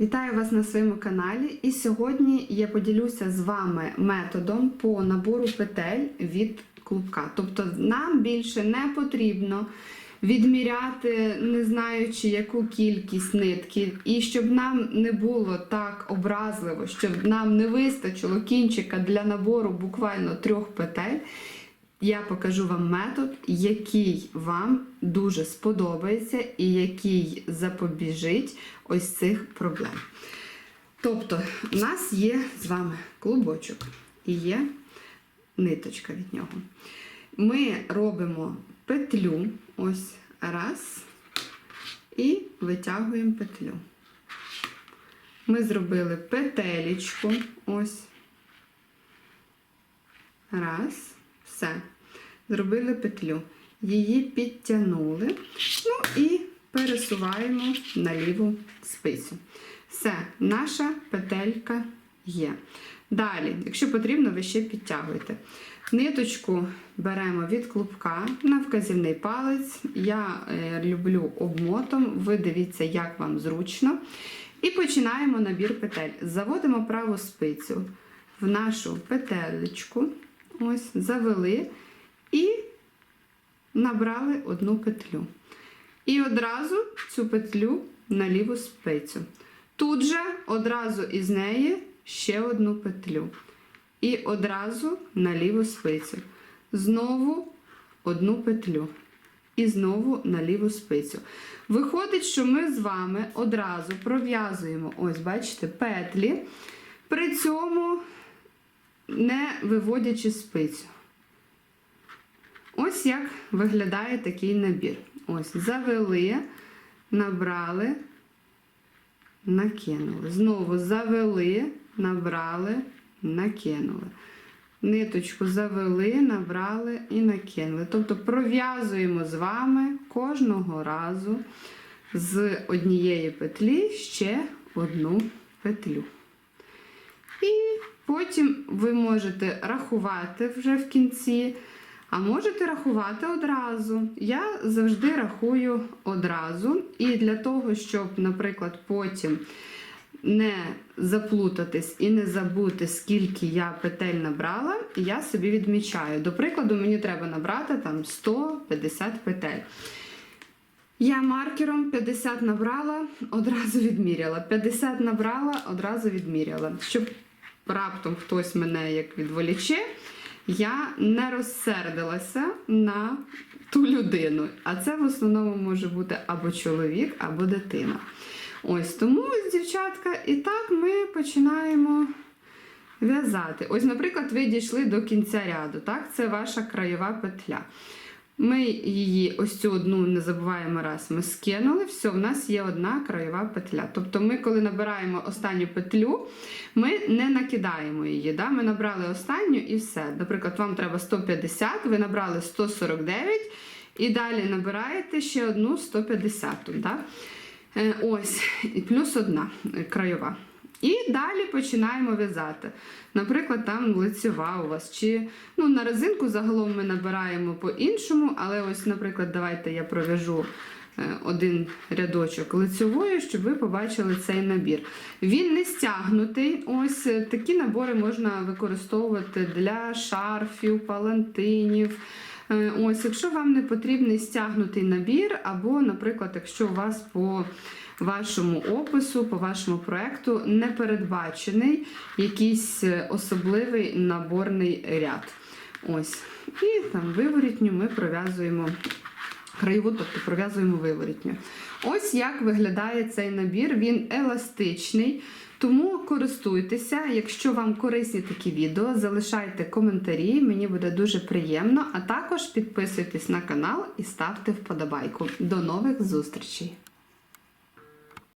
Вітаю вас на своєму каналі. І сьогодні я поділюся з вами методом по набору петель від клубка. Тобто, нам більше не потрібно відміряти, не знаючи яку кількість нитки, і щоб нам не було так образливо, щоб нам не вистачило кінчика для набору буквально трьох петель. Я покажу вам метод, який вам дуже сподобається і який запобіжить ось цих проблем. Тобто, у нас є з вами клубочок і є ниточка від нього. Ми робимо петлю, ось раз, і витягуємо петлю. Ми зробили петелечку, ось. Раз. Все. Зробили петлю. Її підтягнули. Ну і пересуваємо на ліву спицю. Все, наша петелька є. Далі, якщо потрібно, ви ще підтягуєте. Ниточку беремо від клубка на вказівний палець. Я е, люблю обмотом, ви дивіться, як вам зручно. І починаємо набір петель. Заводимо праву спицю в нашу петелечку. Ось, завели і набрали одну петлю. І одразу цю петлю на ліву спицю. Тут же одразу із неї ще одну петлю. І одразу на ліву спицю. Знову одну петлю. І знову на ліву спицю. Виходить, що ми з вами одразу пров'язуємо, ось, бачите, петлі. При цьому виводячи спицю. Ось як виглядає такий набір. Ось, завели, набрали, накинули. Знову завели, набрали, накинули. Ниточку завели, набрали і накинули. Тобто пров'язуємо з вами кожного разу з однієї петлі ще одну петлю. Потім ви можете рахувати вже в кінці, а можете рахувати одразу. Я завжди рахую одразу. І для того, щоб, наприклад, потім не заплутатись і не забути, скільки я петель набрала, я собі відмічаю. До прикладу, мені треба набрати там 150 петель. Я маркером 50 набрала, одразу відміряла. 50 набрала, одразу відміряла. Щоб раптом хтось мене як відволіче, я не розсердилася на ту людину. А це в основному може бути або чоловік, або дитина. Ось тому, дівчатка, і так ми починаємо в'язати. Ось, наприклад, ви дійшли до кінця ряду. Так? Це ваша краєва петля. Ми її, ось цю одну не забуваємо раз, ми скинули, все, в нас є одна краєва петля. Тобто ми, коли набираємо останню петлю, ми не накидаємо її. Да? Ми набрали останню і все. Наприклад, вам треба 150, ви набрали 149 і далі набираєте ще одну 150. Да? Е, Ось, і плюс одна краєва. І далі починаємо в'язати. Наприклад, там лицева у вас. Чи ну, на резинку загалом ми набираємо по-іншому, але ось, наприклад, давайте я пров'яжу е, один рядочок лицевою, щоб ви побачили цей набір. Він не стягнутий. Ось е, такі набори можна використовувати для шарфів, палантинів. Е, Ось, якщо вам не потрібний стягнутий набір, або, наприклад, якщо у вас по вашому опису, по вашому проекту не передбачений якийсь е, особливий наборний ряд. Ось. І там виворітню ми пров'язуємо краєву, тобто пров'язуємо виворітню. Ось як виглядає цей набір. Він еластичний. Тому користуйтеся, якщо вам корисні такі відео, залишайте коментарі, мені буде дуже приємно. А також підписуйтесь на канал і ставте вподобайку. До нових зустрічей!